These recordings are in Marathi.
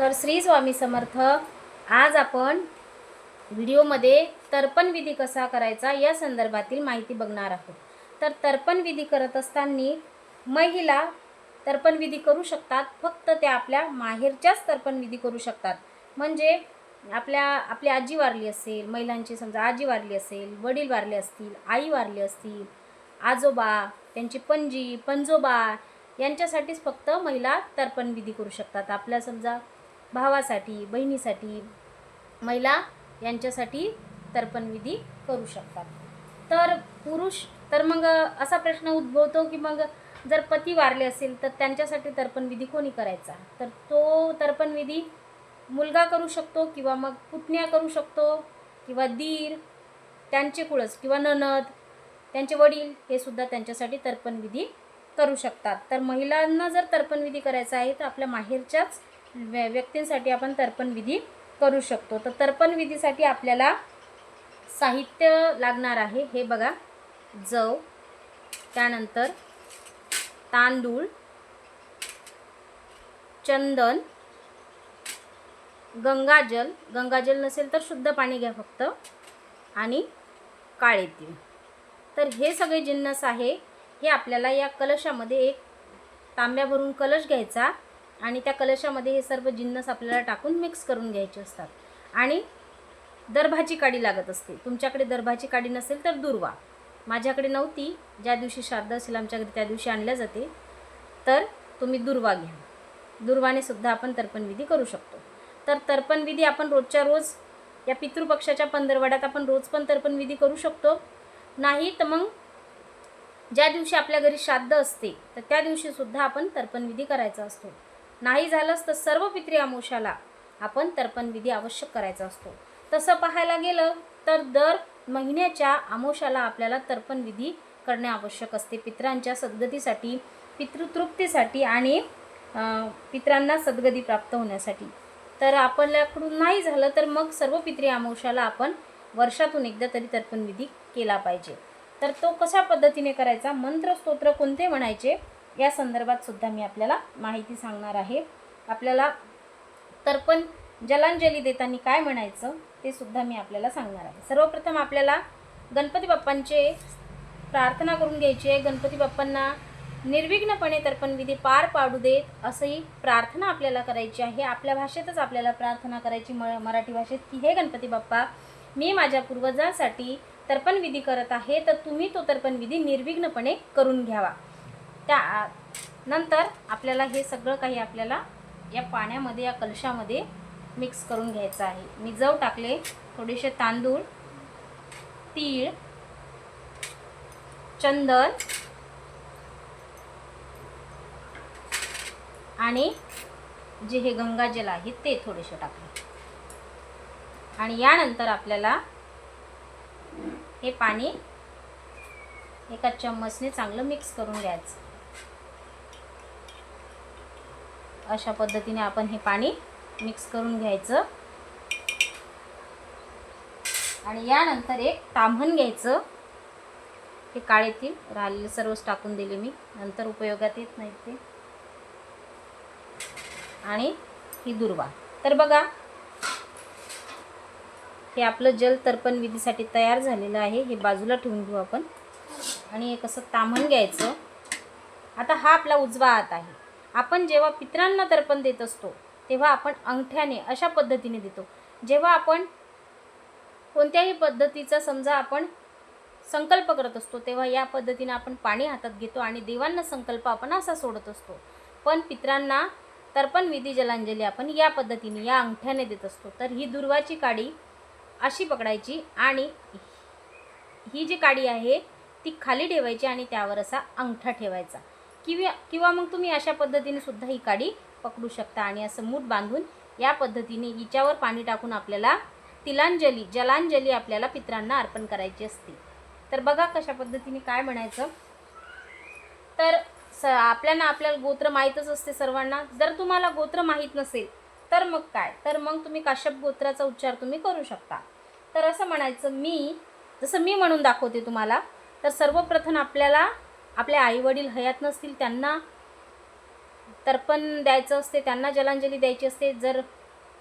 तर श्री स्वामी समर्थ आज आपण व्हिडिओमध्ये तर्पणविधी कसा करायचा या संदर्भातील माहिती बघणार आहोत. तर तर्पणविधी करत असताना महिला तर्पणविधी करू शकतात फक्त त्या आपल्या माहेरच्याच तर्पण विधी करू शकतात. म्हणजे आपल्या आपली आजी वारली असेल महिलांची समजा आजी वारली असेल वडील वारले असतील आई वारली असतील आजोबा त्यांची पणजी पणजोबा यांच्यासाठीच फक्त महिला तर्पणविधी करू शकतात. आपल्या समजा भावासाठी बहिणीसाठी महिला यांच्यासाठी तर्पणविधी करू शकतात. तर पुरुष तर मग असा प्रश्न उद्भवतो की मग जर पती वारले असेल तर त्यांच्यासाठी तर्पणविधी कोणी करायचा? तर तो तर्पणविधी मुलगा करू शकतो किंवा मग पुतण्या करू शकतो किंवा दीर त्यांचे कुळस किंवा ननद त्यांचे वडील हे सुद्धा त्यांच्यासाठी तर्पणविधी करू शकतात. तर महिलांना जर तर्पणविधी करायचा आहे तर आपल्या माहेरच्याच व्यक्तींसाठी आपण तर्पण विधी करू शकतो. तर तर्पण विधीसाठी आपल्याला साहित्य लागणार आहे. हे बघा. जव त्यानंतर तांदूळ चंदन गंगाजल. गंगाजल नसेल तर शुद्ध पाणी घ्या फक्त. आणि काळे तीळ तर हे सगळे जिन्नस आहे. हे आपल्याला या कलशामध्ये एक तांब्या भरून कलश घ्यायचा. आणि त्या कलशामध्ये हे सर्व जिन्नस आपल्याला टाकून मिक्स करून घ्यायचे असतात. आणि दरभाची काडी लागत असते. तुमच्याकडे दरभाची काडी नसेल तर दुर्वा. माझ्याकडे नव्हती. ज्या दिवशी श्राद्ध असेल आमच्या घरी त्या दिवशी आणल्या जाते. तर तुम्ही दुर्वा घ्या. दुर्वाने सुद्धा आपण तर्पणविधी करू शकतो. तर तर्पणविधी आपण रोजच्या रोज या पितृपक्षाच्या पंधरवड्यात आपण रोज पण तर्पणविधी करू शकतो. नाही तर मग ज्या दिवशी आपल्या घरी श्राद्ध असते तर त्या दिवशीसुद्धा आपण तर्पणविधी करायचा असतो. नाही झालंच तर सर्व पित्री अमावस्याला आपण तर्पणविधी आवश्यक करायचा असतो. तसं पाहायला गेलं तर दर महिन्याच्या अमावस्याला आपल्याला तर्पणविधी करणे आवश्यक असते. पित्रांच्या सद्गतीसाठी पितृतृप्तीसाठी आणि पित्रांना सद्गती प्राप्त होण्यासाठी. तर आपल्याकडून नाही झालं तर मग सर्व पित्री अमावस्याला आपण वर्षातून एकदा तरी तर्पणविधी केला पाहिजे. तर तो कशा पद्धतीने करायचा? मंत्र स्तोत्र कोणते म्हणायचे? या संदर्भात सुद्धा मी आपल्याला माहिती सांगणार आहे. आपल्याला तर्पण जलांजली देताना काय म्हणायचं ते सुद्धा मी आपल्याला सांगणार आहे. सर्वप्रथम आपल्याला गणपती बाप्पांचे प्रार्थना करून घ्यायची आहे. गणपती बाप्पांना निर्विघ्नपणे तर्पणविधी पार पाडू देत असंही प्रार्थना आपल्याला करायची आहे. आपल्या भाषेतच आपल्याला प्रार्थना करायची. म मराठी भाषेत की हे गणपती बाप्पा मी माझ्या पूर्वजांसाठी तर्पणविधी करत आहे. तर तुम्ही तो तर्पणविधी निर्विघ्नपणे करून घ्यावा. त्या नंतर आपल्याला हे सगळं काही आपल्याला या पाण्यामध्ये या कलशामध्ये मिक्स करून घ्यायचं आहे. मी जव टाकले थोडेसे तांदूळ तीळ चंदन आणि जे हे गंगाजल आहे ते थोडेसे टाकले. आणि यानंतर आपल्याला हे पाणी एका चम्मचने चांगलं मिक्स करून घ्यायचं. अशा पद्धतीने आपण हे पाणी मिक्स करून घ्यायचं. आणि यानंतर एक ताम्हण घ्यायचं. हे काळेतील राहिलेले सर्वच टाकून दिले मी. नंतर उपयोगात येत नाहीत ते. आणि ही दुर्वा. तर बघा हे आपलं जल तर्पण विधीसाठी तयार झालेलं आहे. हे बाजूला ठेवून घेऊ आपण. आणि एक असं ताम्हण घ्यायचं. आता हा आपला उजवा हात आहे. आपण जेव्हा पित्रांना तर्पण देत असतो तेव्हा आपण अंगठ्याने अशा पद्धतीने देतो. जेव्हा आपण कोणत्याही पद्धतीचा समजा आपण संकल्प करत असतो तेव्हा या पद्धतीने आपण पाणी हातात घेतो आणि देवांना संकल्प आपण असा सोडत असतो. पण पित्रांना तर्पण विधी जलांजली आपण या पद्धतीने या अंगठ्याने देत असतो. तर ही दुर्वाची काडी अशी पकडायची आणि ही जी काडी आहे ती खाली ठेवायची आणि त्यावर असा अंगठा ठेवायचा. किंवा किंवा मग तुम्ही अशा पद्धतीने सुद्धा ही काडी पकडू शकता आणि असं मूठ बांधून या पद्धतीने हिच्यावर पाणी टाकून आपल्याला तिलांजली जलांजली आपल्याला पित्रांना अर्पण करायची असते. तर बघा कशा पद्धतीने काय म्हणायचं. तर स आपल्याला आपल्याला गोत्र माहीतच असते सर्वांना. जर तुम्हाला गोत्र माहीत नसेल तर मग काय? तर मग तुम्ही काश्यप गोत्राचा उच्चार तुम्ही करू शकता. तर असं म्हणायचं मी जसं मी म्हणून दाखवते तुम्हाला तर सर्वप्रथम आपल्याला आपले आईवडील हयात नसतील त्यांना तर्पण द्यायचं असते त्यांना जलांजली द्यायची असते. जर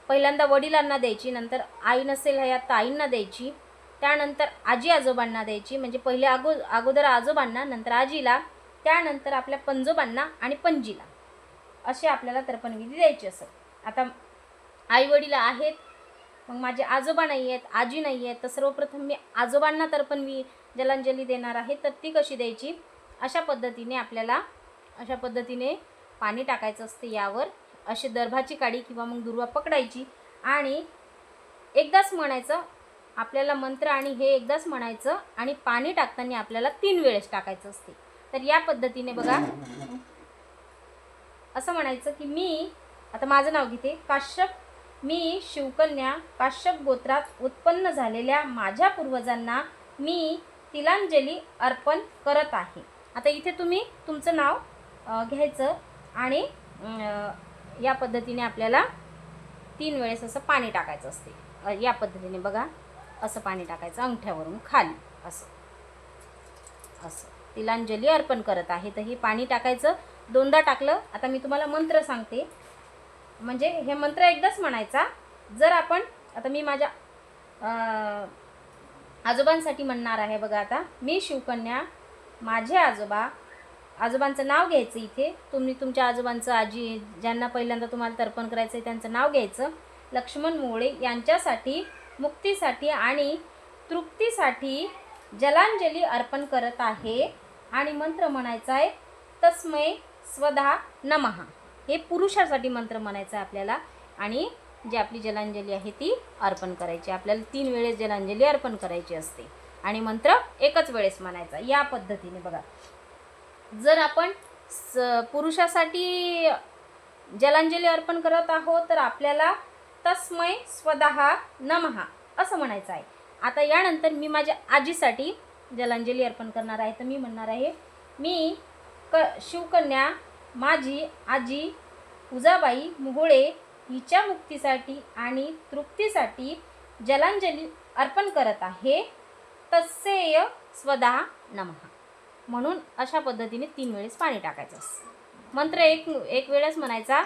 पहिल्यांदा वडिलांना द्यायची नंतर आई नसेल हयात तर आईंना द्यायची. त्यानंतर आजी आजोबांना द्यायची. म्हणजे पहिले अगो अगोदर आजोबांना नंतर आजीला त्यानंतर आपल्या पंजोबांना आणि पणजीला. असे आपल्याला तर्पणविधी द्यायची असत आता आईवडील आहेत मग माझे आजोबा नाही आहेत आजी नाही आहेत तर सर्वप्रथम मी आजोबांना तर्पण मी जलांजली देणार आहे तर ती कशी द्यायची? अशा पद्धतीने आपल्याला अशा पद्धतीने पाणी टाकायचं असते यावर. अशी दर्भाची काडी किंवा मग दुर्वा पकडायची आणि एकदाच म्हणायचं आपल्याला मंत्र आणि हे एकदाच म्हणायचं आणि पाणी टाकताना आपल्याला तीन वेळेस टाकायचं असते. तर या पद्धतीने बघा. असं म्हणायचं की मी आता माझं नाव घेते काश्यप. मी शिवकन्या काश्यप गोत्रात उत्पन्न झालेल्या माझ्या पूर्वजांना मी तिलांजली अर्पण करत आहे. आता इथे तुम्ही तुमचं नाव घ्यायचं आणि या पद्धतीने आपल्याला तीन वेळेस असं पाणी टाकायचं असते. या पद्धतीने बघा असं पाणी टाकायचं अंगठ्यावरून खाली असं. असं. तिलांजली अर्पण करत आहे तर हे पाणी टाकायचं. दोनदा टाकलं आता मी तुम्हाला मंत्र सांगते. म्हणजे हे मंत्र एकदाच म्हणायचा. जर आपण आता मी माझ्या आजोबांसाठी म्हणणार आहे बघा आता मी शिवकन्या माझे आजोबा आजोबांचं नाव घ्यायचं इथे. तुम्ही तुमच्या आजोबांचं आजी ज्यांना पहिल्यांदा तुम्हाला तर्पण करायचं आहे त्यांचं नाव घ्यायचं. लक्ष्मण मोळे यांच्यासाठी मुक्तीसाठी आणि तृप्तीसाठी जलांजली अर्पण करत आहे. आणि मंत्र म्हणायचा आहे तस्मै स्वधा नमः. हे पुरुषासाठी मंत्र म्हणायचं आहे आपल्याला. आणि जी आपली जलांजली आहे ती अर्पण करायची आपल्याला तीन वेळेस जलांजली अर्पण करायची असते. आणि मंत्र एकच वेळेस म्हणायचा. या पद्धतीने बघा. जर आपण स पुरुषासाठी जलांजली अर्पण करत आहोत तर आपल्याला तस्मय स्वतः नमहा असं म्हणायचं आहे. आता यानंतर मी माझ्या आजीसाठी जलांजली अर्पण करणार आहे. तर मी म्हणणार आहे मी क शिवकन्या माझी आजी उजाबाई मुगुळे हिच्या मुक्तीसाठी आणि तृप्तीसाठी जलांजली अर्पण करत आहे. तस्सेय स्वदा नमः. म्हणून अशा पद्धतीने तीन वेळेस पाणी टाकायचं असतं. मंत्र एक एक वेळेस म्हणायचा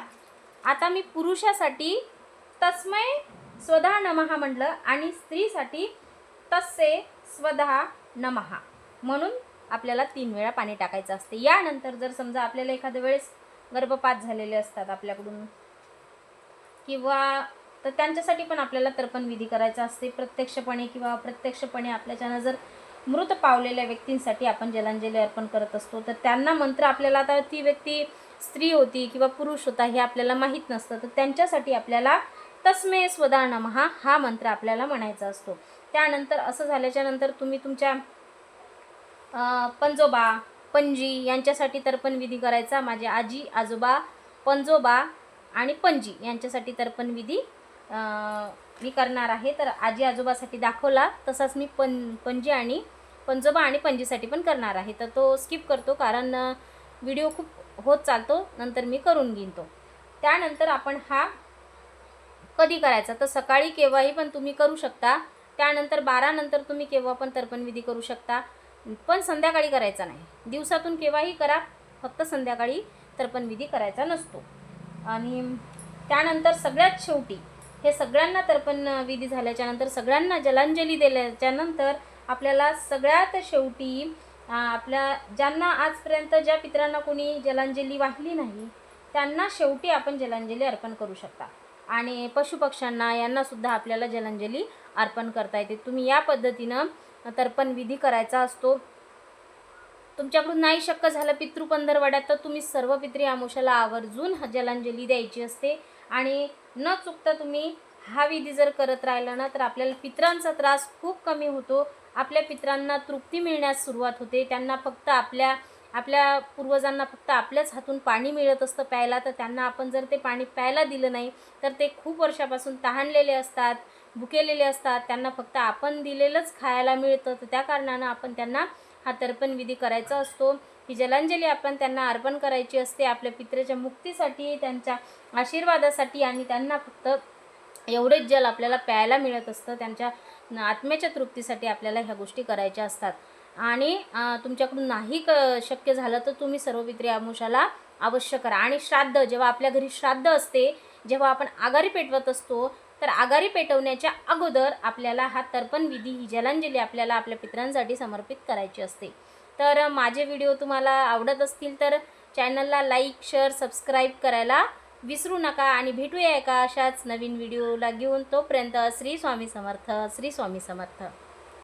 आता मी पुरुषासाठी तस्मय स्वधा नमहा म्हटलं आणि स्त्रीसाठी तस्से स्वधा नमहा म्हणून आपल्याला तीन वेळा पाणी टाकायचं असते. यानंतर जर समजा आपल्याला एखाद्या वेळेस गर्भपात झालेले असतात आपल्याकडून किंवा तर त्यांच्यासाठी पण आपल्याला तर्पणविधी करायचा असते. प्रत्यक्षपणे किंवा प्रत्यक्षपणे आपल्याच्यानं जर मृत पावलेल्या व्यक्तींसाठी आपण जलांजली अर्पण करत असतो तर त्यांना मंत्र आपल्याला आता ती व्यक्ती स्त्री होती किंवा पुरुष होता हे आपल्याला माहीत नसतं तर त्यांच्यासाठी आपल्याला तस्मे स्वदा नमहा हा मंत्र आपल्याला म्हणायचा असतो. त्यानंतर असं झाल्याच्यानंतर तुम्ही तुमच्या पंजोबा पणजी यांच्यासाठी तर्पणविधी करायचा. माझे आजी आजोबा पंजोबा आणि पणजी यांच्यासाठी तर्पणविधी विधी मी करणार आहे. तर आजी आजोबासाठी दाखवला. तसाच मी पण पणजी आणि पंजोबा आणि पणजीसाठी पण करणार आहे. तर तो स्किप करतो कारण व्हिडिओ खूप होत चालतो. नंतर मी करून घेईन तो. त्यानंतर आपण हा कधी करायचा? तर सकाळी केव्हाही पण तुम्ही करू शकता. त्यानंतर बारानंतर तुम्ही केव्हा पण तर्पणविधी करू शकता. पण संध्याकाळी करायचा नाही. दिवसातून केव्हाही करा. फक्त संध्याकाळी तर्पणविधी करायचा नसतो. आणि त्यानंतर सगळ्यात शेवटी हे सगळ्यांना तर्पण विधी झाल्याच्यानंतर सगळ्यांना जलांजली दिल्याच्या नंतर आपल्याला सगळ्यात शेवटी आपल्या ज्यांना आजपर्यंत ज्या पितरांना कोणी जलांजली वाहिली नाही त्यांना शेवटी आपण जलांजली अर्पण करू शकता. आणि पशुपक्ष्यांना यांनासुद्धा आपल्याला जलांजली अर्पण करता येते. तुम्ही या पद्धतीनं तर्पण विधी करायचा असतो. तुमच्याकडून नाही शक्य झालं पितृपंधरवड्यात तर तुम्ही सर्व पितृ आमोशाला आवर्जून जलांजली द्यायची असते. आणि न चुकता तुम्ही हा विधी जर करत राहिला ना तर आपल्याला पित्रांचा त्रास खूप कमी होतो. आपल्या पित्रांना तृप्ती मिळण्यास सुरुवात होते. त्यांना फक्त आपल्या आपल्या पूर्वजांना फक्त आपल्याच हातून पाणी मिळत असतं प्यायला. तर त्यांना आपण जर ते पाणी प्यायला दिलं नाही तर ते खूप वर्षापासून तहानलेले असतात भुकेलेले असतात. त्यांना फक्त आपण दिलेलंच खायला मिळतं. तर त्या कारणानं आपण त्यांना हा तर्पण विधी करायचा असतो. ही जलांजली आपण त्यांना अर्पण करायची असते आपल्या पित्राच्या मुक्तीसाठी त्यांच्या आशीर्वादासाठी आणि त्यांना फक्त एवढेच जल आपल्याला प्यायला मिळत असतं. त्यांच्या आत्म्याच्या तृप्तीसाठी आपल्याला ह्या गोष्टी करायच्या असतात. आणि तुमच्याकडून नाही क शक्य झालं तर तुम्ही सर्वपित्री अमुषाला अवश्य करा. आणि श्राद्ध जेव्हा आपल्या घरी श्राद्ध असते जेव्हा आपण आगारी पेटवत असतो तर आगारी पेटवण्याच्या अगोदर आपल्याला हा तर्पण विधी ही जलांजली आपल्याला आपल्या पितरांसाठी समर्पित करायची असते. तर माझे व्हिडिओ तुम्हाला आवडत असतील तर चॅनलला लाईक शेअर सबस्क्राईब करायला विसरू नका आणि भेटूया एका अशाच नवीन व्हिडिओला घेऊन. तोपर्यंत श्री स्वामी समर्थ श्री स्वामी समर्थ.